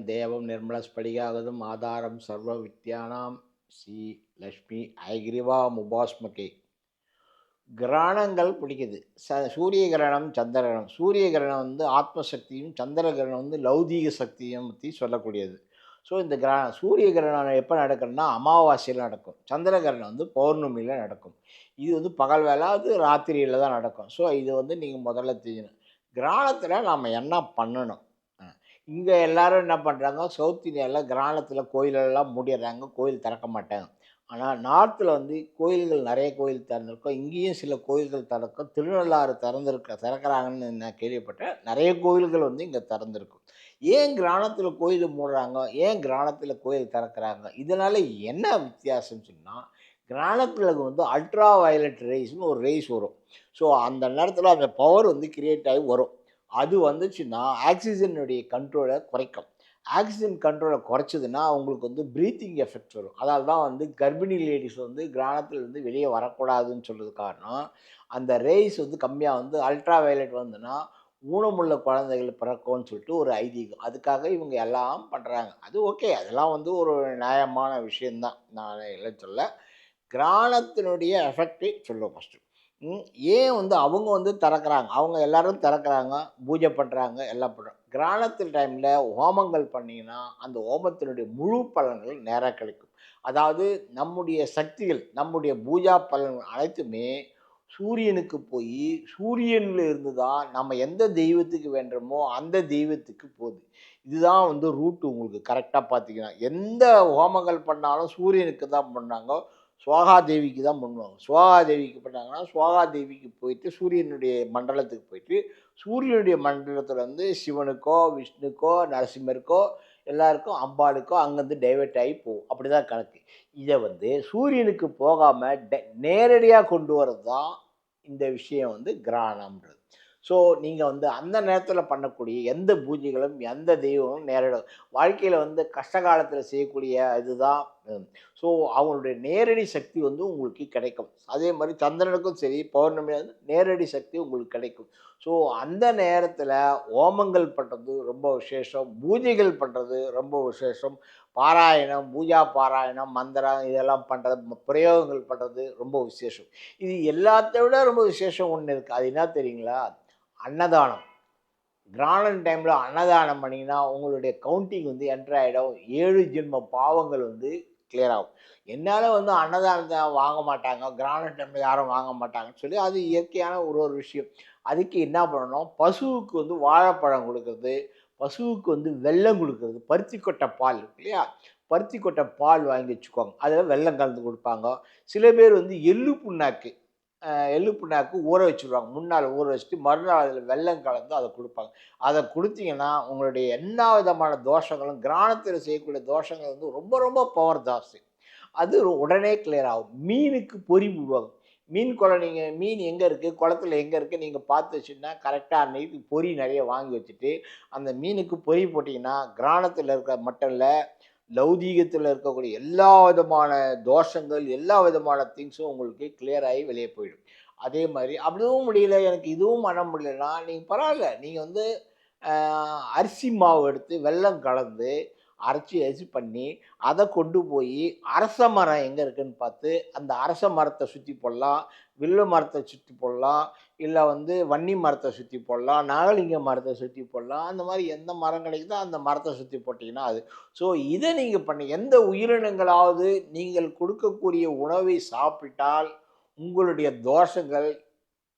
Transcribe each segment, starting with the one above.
நாராயணம் தேவம் நிர்மலஸ்படிகாகதம் ஆதாரம் சர்வ வித்யானாம். ஸ்ரீ லக்ஷ்மி ஐகிரிவா முபாஸ்மகே. கிரகணங்கள் பிடிக்குது. ச சூரிய கிரகணம் சந்திர கிரகணம் சூரிய கிரகணம் வந்து ஆத்மசக்தியும் சந்திர கிரகணம் வந்து லௌதீக சக்தியும் பற்றி சொல்லக்கூடியது. ஸோ இந்த கிரகணம் சூரிய கிரகணம் எப்போ நடக்கும்னா அமாவாசையில் நடக்கும். சந்திர கிரகணம் வந்து பௌர்ணமியில் நடக்கும். இது வந்து பகல் வேலை அது ராத்திரியில் தான் நடக்கும். ஸோ இது வந்து நீங்கள் முதல்ல தெரியணும். கிரகணத்தில் நாம் என்ன பண்ணணும்? இங்கே எல்லாரும் என்ன பண்ணுறாங்க சவுத் இந்தியாவில் கிராமத்தில் கோயிலெல்லாம் மூடிடுறாங்க கோயில் திறக்க மாட்டாங்க. ஆனால் நார்த்தில் வந்து கோயில்கள் நிறைய கோயில் திறந்துருக்கோம். இங்கேயும் சில கோயில்கள் திறக்கும். திருநள்ளாறு திறந்திருக்க திறக்கிறாங்கன்னு நான் கேள்விப்பட்டேன். நிறைய கோயில்கள் வந்து இங்கே திறந்திருக்கும். ஏன் கிராமத்தில் கோயில் மூடுறாங்க? ஏன் கிராமத்தில் கோயில் திறக்கிறாங்க? இதனால் என்ன வித்தியாசம்னு சொன்னால் கிராமத்தில் வந்து அல்ட்ரா வயலட் ரேஸ்னு ஒரு ரேஸ் வரும். ஸோ அந்த நேரத்தில் அந்த பவர் வந்து கிரியேட் ஆகி வரும். அது வந்துச்சுன்னா ஆக்சிஜனுடைய கண்ட்ரோலை குறைக்கும். ஆக்சிஜன் கண்ட்ரோலை குறைச்சதுன்னா அவங்களுக்கு வந்து ப்ரீத்திங் எஃபெக்ட் வரும். அதால் தான் வந்து கர்ப்பிணி லேடிஸ் வந்து கிராமத்துலேருந்து வெளியே வரக்கூடாதுன்னு சொல்கிறது காரணம் அந்த ரேஸ் வந்து கம்மியாக வந்து அல்ட்ரா வயலட் வந்துன்னா ஊனமுள்ள குழந்தைகள் பிறக்கும்னு சொல்லிட்டு ஒரு ஐதீகம். அதுக்காக இவங்க எல்லாம் பண்ணுறாங்க அது ஓகே அதெல்லாம் வந்து ஒரு நியாயமான விஷயந்தான் நான் இல்லை சொல்ல கிராணத்தினுடைய எஃபெக்டை சொல்லுவோம் ஃபஸ்ட்டு ஏன் வந்து அவங்க வந்து திறக்கிறாங்க? அவங்க எல்லாரும் திறக்கிறாங்க பூஜை பண்ணுறாங்க எல்லாம் பண்ணுறாங்க கிராணத்தில் டைமில் ஹோமங்கள் பண்ணிங்கன்னா அந்த ஹோமத்தினுடைய முழு பலன்கள் நேராக கிடைக்கும். அதாவது நம்முடைய சக்திகள் நம்முடைய பூஜா பலன்கள் அனைத்துமே சூரியனுக்கு போய் சூரியனில் இருந்து தான் நம்ம எந்த தெய்வத்துக்கு வேண்டுமோ அந்த தெய்வத்துக்கு போகுது. இதுதான் வந்து ரூட் உங்களுக்கு கரெக்டாக பார்த்தீங்கன்னா எந்த ஹோமங்கள் பண்ணாலும் சூரியனுக்கு தான் பண்ணாங்க. சுவாகா தேவிக்கு தான் பண்ணுவாங்க. சுவாகா தேவிக்கு பண்ணாங்கன்னா சுவாகா தேவிக்கு போயிட்டு சூரியனுடைய மண்டலத்துக்கு போயிட்டு சூரியனுடைய மண்டலத்தில் வந்து சிவனுக்கோ விஷ்ணுக்கோ நரசிம்மருக்கோ எல்லாருக்கும் அம்பாளுக்கோ அங்கேருந்து டைவெர்ட் ஆகி போகும். அப்படி தான் கணக்கு. இதை வந்து சூரியனுக்கு போகாமல் நேரடியாக கொண்டு வரது தான் இந்த விஷயம் வந்து கிராணம்ன்றது ஸோ நீங்கள் வந்து அந்த நேரத்தில் பண்ணக்கூடிய எந்த பூஜைகளும் எந்த தெய்வமும் நேரடி வாழ்க்கையில் வந்து கஷ்ட காலத்தில் செய்யக்கூடிய இதுதான். ஸோ அவங்களுடைய நேரடி சக்தி வந்து உங்களுக்கு கிடைக்கும். அதே மாதிரி சந்திரனுக்கும் சரி பௌர்ணமி வந்து நேரடி சக்தி உங்களுக்கு கிடைக்கும். ஸோ அந்த நேரத்தில் ஓமங்கள் பண்ணுறது ரொம்ப விசேஷம். பூஜைகள் பண்ணுறது ரொம்ப விசேஷம். பாராயணம் பூஜா பாராயணம் மந்திரம் இதெல்லாம் பண்ணுறது பிரயோகங்கள் பண்ணுறது ரொம்ப விசேஷம். இது எல்லாத்த விட ரொம்ப விசேஷம் ஒன்று இருக்குது அது என்ன தெரியுங்களா? அன்னதானம். கிரானன் டைமில் அன்னதானம் பண்ணிங்கன்னா உங்களுடைய கவுண்டிங் வந்து என்ட்ரு ஆகிடும் ஏழு ஜென்ம பாவங்கள் வந்து கிளியர் ஆகும். என்னால் வந்து அன்னதானத்தை வாங்க மாட்டாங்க. கிரானட் டைமில் யாரும் வாங்க மாட்டாங்கன்னு சொல்லி அது இயற்கையான ஒரு ஒரு விஷயம். அதுக்கு என்ன பண்ணணும்? பசுவுக்கு வந்து வாழைப்பழம் கொடுக்கறது. பசுவுக்கு வந்து வெல்லம் கொடுக்கறது. பருத்தி கொட்டை பால் இருக்கு இல்லையா? பருத்தி கொட்டை பால் வாங்கி வச்சுக்கோங்க. அதில் வெள்ளம் கலந்து கொடுப்பாங்க. சில பேர் வந்து எள்ளு புண்ணாக்கு எள்ளு புண்ணாக்கு ஊற வச்சுருவாங்க. முன்னால் ஊற வச்சுட்டு மறுநாள் அதில் வெல்லம் கலந்து அதை கொடுப்பாங்க. அதை கொடுத்தீங்கன்னா உங்களுடைய எல்லா விதமான தோஷங்களும் கிராமத்தில் செய்யக்கூடிய தோஷங்கள் வந்து ரொம்ப ரொம்ப பவர் ஜாஸ்தி. அது உடனே கிளியர் ஆகும். மீனுக்கு பொறி போடுவாங்க மீன் குளம் நீங்கள் மீன் எங்கே இருக்குது குளத்துல எங்கே இருக்குது நீங்கள் பார்த்து வச்சுன்னா கரெக்டாக அன்னைக்கு பொறி நிறைய வாங்கி வச்சுட்டு அந்த மீனுக்கு பொறி போட்டிங்கன்னா கிராமத்தில் இருக்க மட்டும் இல்லை லௌதீகத்தில் இருக்கக்கூடிய எல்லா விதமான தோஷங்கள் எல்லா விதமான திங்ஸும் உங்களுக்கு கிளியர் ஆகி வெளியே போயிடும். அதே மாதிரி அப்படியும் முடியல எனக்கு இதுவும் பண்ண முடியலன்னா நீங்கள் பரவாயில்ல. நீங்கள் வந்து அரிசி மாவு எடுத்து வெல்லம் கலந்து அரைச்சி அரிசி பண்ணி அதை கொண்டு போய் அரச மரம் எங்கே இருக்குதுன்னு பார்த்து அந்த அரச மரத்தை சுற்றி போடலாம் வில்லு மரத்தை சுற்றி போடலாம் இல்லை வந்து வன்னி மரத்தை சுற்றி போடலாம் நாகலிங்க மரத்தை சுற்றி போடலாம் அந்த மாதிரி எந்த மரம் கிடைக்குதோ அந்த மரத்தை சுற்றி போட்டிங்கன்னா அது. ஸோ இதை நீங்கள் பண்ணி எந்த உயிரினங்களாவது நீங்கள் கொடுக்கக்கூடிய உணவை சாப்பிட்டால் உங்களுடைய தோஷங்கள்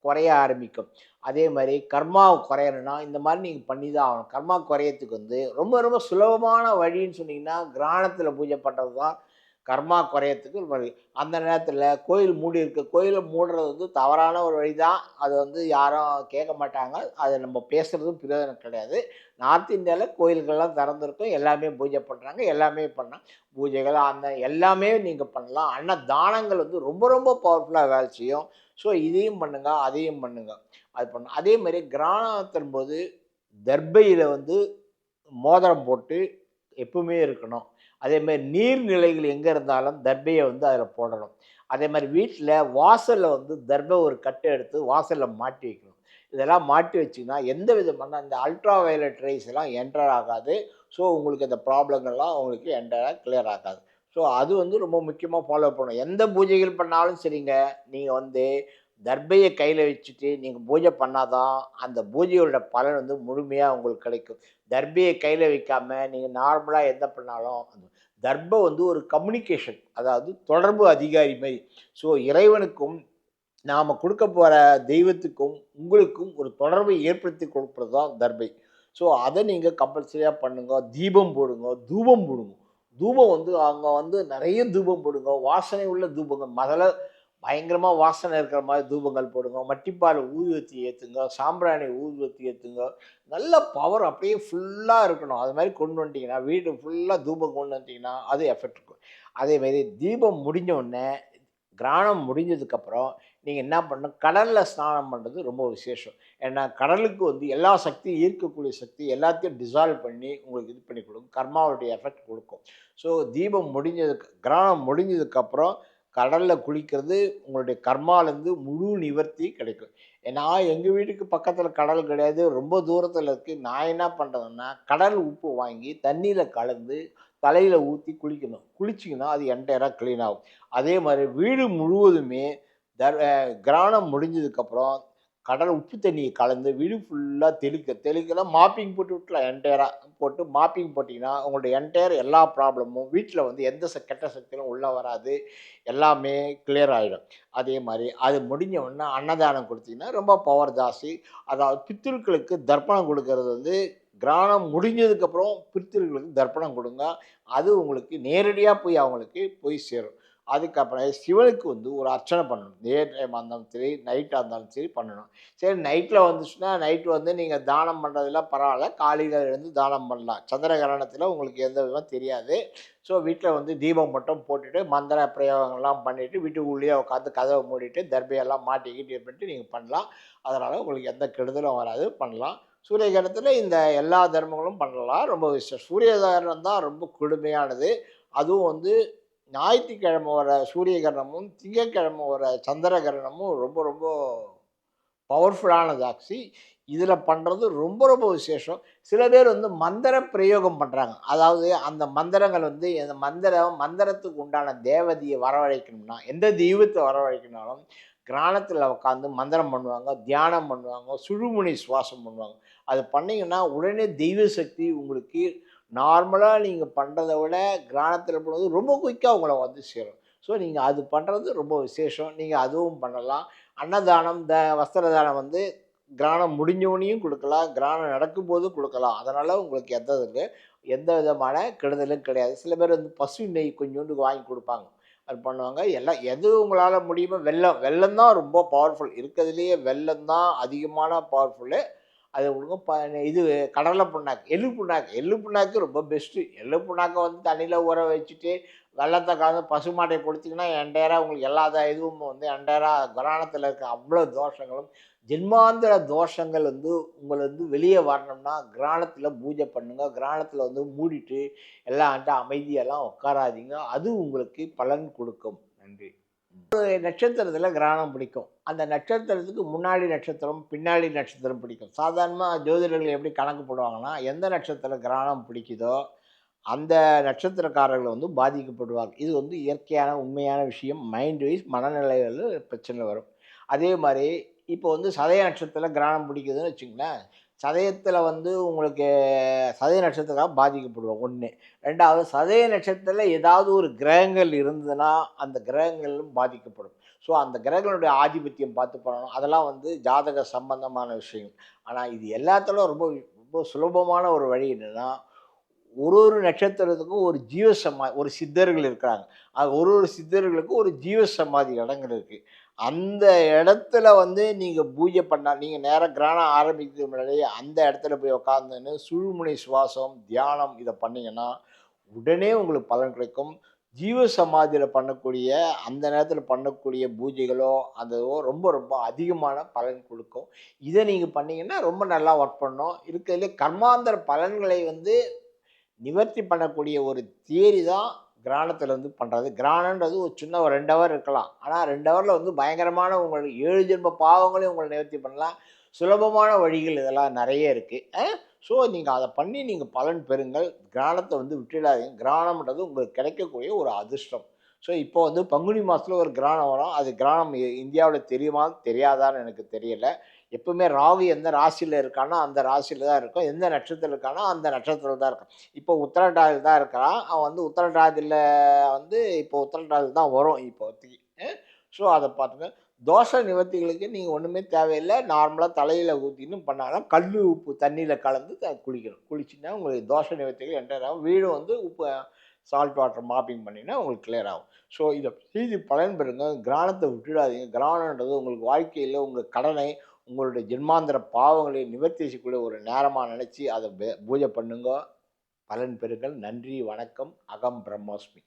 குறைய ஆரம்பிக்கும். அதே மாதிரி கர்மா குறையணும்னா இந்த மாதிரி நீங்கள் பண்ணி தான் ஆகணும். கர்மா குறையத்துக்கு வந்து ரொம்ப ரொம்ப சுலபமான வழின்னு சொன்னீங்கன்னா கிராமத்தில் பூஜை பண்ணுறது தான் கர்மா குறையத்துக்கு வழி. அந்த நேரத்தில் கோயில் மூடி இருக்கு. கோயிலை மூடுறது வந்து தவறான ஒரு வழி தான் அது வந்து யாரும் கேட்க மாட்டாங்க. அதை நம்ம பேசுகிறதும் பிரயோஜனம் கிடையாது. நார்த் இந்தியாவில் கோயில்கள்லாம் திறந்துருக்கும். எல்லாமே பூஜை பண்ணுறாங்க எல்லாமே பண்ணலாம் பூஜைகள் அந்த எல்லாமே நீங்கள் பண்ணலாம். ஆனால் தானங்கள் வந்து ரொம்ப ரொம்ப பவர்ஃபுல்லாக வேலை செய்யும். ஸோ இதையும் பண்ணுங்கள் அதையும் பண்ணுங்க. அது பண்ண அதே மாதிரி கிராமத்தின் போது தர்பையில் வந்து மோதிரம் போட்டு எப்பவுமே இருக்கணும். அதே மாதிரி நீர்நிலைகள் எங்கே இருந்தாலும் தர்பையை வந்து அதில் போடணும். அதே மாதிரி வீட்டில் வாசலில் வந்து தர்பை ஒரு கட்டை எடுத்து வாசலில் மாட்டி வைக்கணும். இதெல்லாம் மாட்டி வச்சிங்கன்னா எந்த விதமான அந்த அல்ட்ரா வயலட் ரேஸ் எல்லாம் என்டர் ஆகாது. ஸோ உங்களுக்கு இந்த ப்ராப்ளங்கள்லாம் உங்களுக்கு என்டராக கிளியர் ஆகாது. ஸோ அது வந்து ரொம்ப முக்கியமாக ஃபாலோ பண்ணணும். எந்த பூஜைகள் பண்ணாலும் சரிங்க. நீங்கள் வந்து தர்பையை கையில் வச்சுட்டு நீங்கள் பூஜை பண்ணாதான் அந்த பூஜையோட பலன் வந்து முழுமையாக உங்களுக்கு கிடைக்கும். தர்பையை கையில் வைக்காம நீங்கள் நார்மலாக எந்த பண்ணாலும் அந்த தர்பை வந்து ஒரு கம்யூனிகேஷன் அதாவது தொடர்பு அதிகாரி மாதிரி. ஸோ இறைவனுக்கும் நாம் கொடுக்க போகிற தெய்வத்துக்கும் உங்களுக்கும் ஒரு தொடர்பை ஏற்படுத்தி கொடுப்பது தான் தர்பை. ஸோ அதை நீங்கள் கம்பல்சரியாக பண்ணுங்க. தீபம் போடுங்க. தூபம் போடுங்க. தூபம் வந்து அங்கே வந்து நிறைய தூபம் போடுங்க. வாசனை உள்ள தூபங்கள். முதல்ல பயங்கரமாக வாசனை இருக்கிற மாதிரி தூபங்கள் போடுங்க மட்டிப்பால் ஊதுவத்தி ஏற்றுங்க சாம்பிராணி ஊதுவத்தி ஏற்றுங்க நல்ல பவர் அப்படியே ஃபுல்லாக இருக்கணும். அது மாதிரி கொண்டு வந்துட்டிங்கன்னா வீடு ஃபுல்லாக தூபம் கொண்டு வந்துட்டிங்கன்னா அது எஃபெக்ட் இருக்கும் அதேமாரி தீபம் முடிஞ்ச உடனே கிராணம் முடிஞ்சதுக்கப்புறம் நீங்கள் என்ன பண்ணணும்? கடலில் ஸ்நானம் பண்ணுறது ரொம்ப விசேஷம். ஏன்னா கடலுக்கு வந்து எல்லா சக்தியும் ஈர்க்கக்கூடிய சக்தி எல்லாத்தையும் டிசால்வ் பண்ணி உங்களுக்கு இது பண்ணி கொடுக்கும். கர்மாவுடைய எஃபெக்ட் கொடுக்கும். ஸோ தீபம் முடிஞ்சதுக்கு கிராணம் முடிஞ்சதுக்கப்புறம் கடலில் குளிக்கிறது உங்களுடைய கர்மாலேருந்து முழு நிவர்த்தி கிடைக்கும். ஏன்னா எங்கள் வீட்டுக்கு பக்கத்தில் கடல் கிடையாது. ரொம்ப தூரத்தில் இருக்குது நான் என்ன பண்ணுறதுன்னா கடல் உப்பு வாங்கி தண்ணியில் கலந்து தலையில் ஊற்றி குளிக்கணும். குளிச்சிங்கன்னா அது என்டையராக க்ளீன் ஆகும். அதே மாதிரி வீடு முழுவதுமே தர் கிராணம் முடிஞ்சதுக்கப்புறம் கடல் உப்பு தண்ணியை கலந்து வீடு ஃபுல்லாக தெளிக்க தெளிக்கலாம் மாப்பிங் போட்டு விட்டலாம் என்டையராக போட்டு மாப்பிங் போட்டிங்கன்னா உங்களுடைய என்டையர் எல்லா ப்ராப்ளமும் வீட்டில் வந்து எந்த ச கெட்ட சக்தியும் உள்ளே வராது. எல்லாமே கிளியர் ஆகிடும் அதே மாதிரி அது முடிஞ்ச உடனே அன்னதானம் கொடுத்தீங்கன்னா ரொம்ப பவர் ஜாஸ்தி. அதாவது பித்திருக்களுக்கு தர்ப்பணம் கொடுக்கறது வந்து கிராணம் முடிஞ்சதுக்கப்புறம் பித்திருக்களுக்கு தர்ப்பணம் கொடுங்க. அது உங்களுக்கு நேரடியாக போய் அவங்களுக்கு போய் சேரும். அதுக்கப்புறம் சிவனுக்கு வந்து ஒரு அர்ச்சனை பண்ணணும். டே டைமாக இருந்தாலும் சரி நைட்டாக இருந்தாலும் சரி பண்ணணும். சரி நைட்டில் வந்துச்சுன்னா நைட்டு வந்து நீங்கள் தானம் பண்ணுறதுலாம் பரவாயில்ல. காலையில் இருந்து தானம் பண்ணலாம். சந்திரகிரகணத்தில் உங்களுக்கு எந்த விதமாக தெரியாது. ஸோ வீட்டில் வந்து தீபம் மட்டும் போட்டுட்டு மந்திர பிரயோகங்கள்லாம் பண்ணிவிட்டு வீட்டுக்குள்ளேயே உட்காந்து கதவை மூடிட்டு தர்பையெல்லாம் மாட்டிக்கிட்டு பண்ணிட்டு நீங்கள் பண்ணலாம். அதனால் உங்களுக்கு எந்த கெடுதலும் வராது. பண்ணலாம். சூரிய கிரகணத்தில் இந்த எல்லா தர்மங்களும் பண்ணலாம். ரொம்ப விஷயம் சூரிய கிரகணம் தான் ரொம்ப கொடுமையானது. அதுவும் வந்து ஞாயிற்றுக்கிழமை வர சூரிய கிரகணமும் திங்கக்கிழமை வர சந்திரகிரணமும் ரொம்ப ரொம்ப பவர்ஃபுல்லான ஜாக்சி இதில் பண்ணுறது ரொம்ப ரொம்ப விசேஷம். சில பேர் வந்து மந்திர பிரயோகம் பண்ணுறாங்க அதாவது அந்த மந்திரங்கள் வந்து அந்த மந்திரம் மந்திரத்துக்கு உண்டான தேவதையை வரவழைக்கணும்னா எந்த தெய்வத்தை வரவழைக்கணும்னாலும் கிராணத்தில் உட்காந்து மந்திரம் பண்ணுவாங்க தியானம் பண்ணுவாங்க சுழுமுனை சுவாசம் பண்ணுவாங்க. அது பண்ணிங்கன்னா உடனே தெய்வ சக்தி உங்களுக்கு நார்மலாக நீங்கள் பண்ணுறதை விட கிராமத்தில் போனது ரொம்ப குயிக்காக உங்களை வந்து சேரும். ஸோ நீங்கள் அது பண்ணுறது ரொம்ப விசேஷம். நீங்கள் அதுவும் பண்ணலாம். அன்னதானம் த வஸ்திர தானம் வந்து கிராணம் முடிஞ்சவனையும் கொடுக்கலாம். கிராணம் நடக்கும்போது கொடுக்கலாம். அதனால் உங்களுக்கு எந்த இருக்குது எந்த விதமான கெடுதலும் கிடையாது. சில பேர் வந்து பசு நெய் கொஞ்சோண்டு வாங்கி கொடுப்பாங்க. அது பண்ணுவாங்க. எல்லாம் எது உங்களால் முடியுமோ வெள்ளம் வெள்ளம் தான் ரொம்ப பவர்ஃபுல் இருக்கிறதுலேயே வெள்ளம் தான் அதிகமான பவர்ஃபுல்லு அது உங்களுக்கு ப இது கடலை புண்ணாக்கு எள்ளு புண்ணாக்கு எள்ளு புண்ணாக்கு ரொம்ப பெஸ்ட்டு எள்ளு புண்ணாக்கை வந்து தண்ணியில் ஊற வச்சுட்டு வெள்ளத்தை கலந்து பசுமாட்டை கொடுத்தீங்கன்னா என்டையராக உங்களுக்கு எல்லா இதுவும் வந்து என்டையராக கிராணத்தில் இருக்க அவ்வளோ தோஷங்களும் ஜென்மாந்திர தோஷங்கள் வந்து உங்களை வந்து வெளியே வரணும்னா கிராணத்தில் பூஜை பண்ணுங்க கிராணத்தில் வந்து மூடிட்டு எல்லாம் அமைதியெல்லாம் உட்காராதீங்க. அது உங்களுக்கு பலன் கொடுக்கும். நன்றி. நட்சத்திரத்தில் கிராணம் பிடிக்கும். அந்த நட்சத்திரத்துக்கு முன்னாடி நட்சத்திரம் பின்னாடி நட்சத்திரம் பிடிக்கும். சாதாரணமாக ஜோதிடர்கள் எப்படி கணக்கு போடுவாங்கன்னா எந்த நட்சத்திரம் கிராணம் பிடிக்குதோ அந்த நட்சத்திரக்காரர்கள் வந்து பாதிக்கப்படுவாங்க இது வந்து இயற்கையான உண்மையான விஷயம். மைண்ட் வைஸ் மனநிலைகள் பிரச்சனை வரும். அதே மாதிரி இப்போ வந்து சதய நட்சத்திரத்தில் கிராணம் பிடிக்குதுன்னு வச்சுங்களேன் சதயத்தில் வந்து உங்களுக்கு சதய நட்சத்திரம் பாதிக்கப்படுவோம் ஒன்று ரெண்டாவது சதய நட்சத்திரத்தில் ஏதாவது ஒரு கிரகங்கள் இருந்ததுன்னா அந்த கிரகங்களும் பாதிக்கப்படும். ஸோ அந்த கிரகங்களுடைய ஆதிபத்தியம் பார்த்து பண்ணணும். அதெல்லாம் வந்து ஜாதக சம்பந்தமான விஷயம் ஆனால் இது எல்லாத்திலும் ரொம்ப ரொம்ப சுலபமான ஒரு வழி என்னென்னா ஒரு ஒரு நட்சத்திரத்துக்கும் ஒரு ஜீவ சமா ஒரு சித்தர்கள் இருக்கிறாங்க. அது ஒரு ஒரு சித்தர்களுக்கும் ஒரு ஜீவ சமாதி இடங்கள் இருக்குது அந்த இடத்துல வந்து நீங்கள் பூஜை பண்ணால் நீங்கள் நேராக கிரகணம் ஆரம்பிக்கிறது முன்னாடியே அந்த இடத்துல போய் உட்காந்துன்னு சுழுமுனை சுவாசம் தியானம் இதை பண்ணிங்கன்னா உடனே உங்களுக்கு பலன் கிடைக்கும். ஜீவ சமாதியில் பண்ணக்கூடிய அந்த நேரத்தில் பண்ணக்கூடிய பூஜைகளோ அதோ ரொம்ப ரொம்ப அதிகமான பலன் கொடுக்கும். இதை நீங்கள் பண்ணீங்கன்னா ரொம்ப நல்லா ஒர்க் பண்ணும். இருக்கிறதுலே கர்மாந்தர பலன்களை வந்து நிவர்த்தி பண்ணக்கூடிய ஒரு தியரி தான் கிராணத்தில் வந்து பண்ணுறது கிராணன்றது ஒரு சின்ன ஒரு ரெண்டு ஹவர் இருக்கலாம். ஆனால் ரெண்டு ஹவரில் வந்து பயங்கரமான உங்களுக்கு ஏழு ஜென்ம பாவங்களையும் உங்களை நிவர்த்தி பண்ணலாம். சுலபமான வழிகள் இதெல்லாம் நிறைய இருக்குது ஸோ நீங்கள் அதை பண்ணி நீங்கள் பலன் பெறுங்கள். கிராணத்தை வந்து விட்டுடாதீங்க. கிராணம்ன்றது உங்களுக்கு கிடைக்கக்கூடிய ஒரு அதிர்ஷ்டம். ஸோ இப்போ வந்து பங்குனி மாதத்தில் ஒரு கிராணம் வரும். அது கிராணம் இந்தியாவில் தெரியுமா? தெரியாதான்னு எனக்கு தெரியல. எப்பவுமே ராகு எந்த ராசியில் இருக்கானோ அந்த ராசியில் தான் இருக்கும். எந்த நட்சத்திரம் இருக்கானோ அந்த நட்சத்திரத்தில் தான் இருக்கும். இப்போ உத்தரட்டாதியில் தான் இருக்கிறான். அவன் வந்து உத்தரடாதியில் வந்து இப்போ உத்தரட்டாதியில் தான் வரும் இப்போதைக்கு ஸோ அதை பார்த்துங்க தோசை நிவர்த்திகளுக்கு நீங்கள் ஒன்றுமே தேவையில்லை. நார்மலாக தலையில் ஊற்றின்னு பண்ணாலும் கல் உப்பு தண்ணியில் கலந்து குளிக்கணும். குளிச்சுன்னா உங்களுக்கு தோசை நிவர்த்திகள் என்டர் ஆகும். வீடு வந்து உப்பு சால்ட் வாட்டர் மாப்பிங் பண்ணினா உங்களுக்கு கிளியர் ஆகும். ஸோ இதை செய்து பலன் பெறுங்க. கிராணத்தை விட்டுடாதீங்க. கிராணன்றது உங்களுக்கு வாழ்க்கையில் உங்கள் கடனை உங்களுடைய ஜென்மாந்திர பாவங்களை நிவர்த்தி செய்யக்கூடிய ஒரு நேரமாக நினச்சி அதை பே- பூஜை பண்ணுங்க. பலன் பெறுங்கள். நன்றி வணக்கம். அகம் பிரம்மாஸ்மி.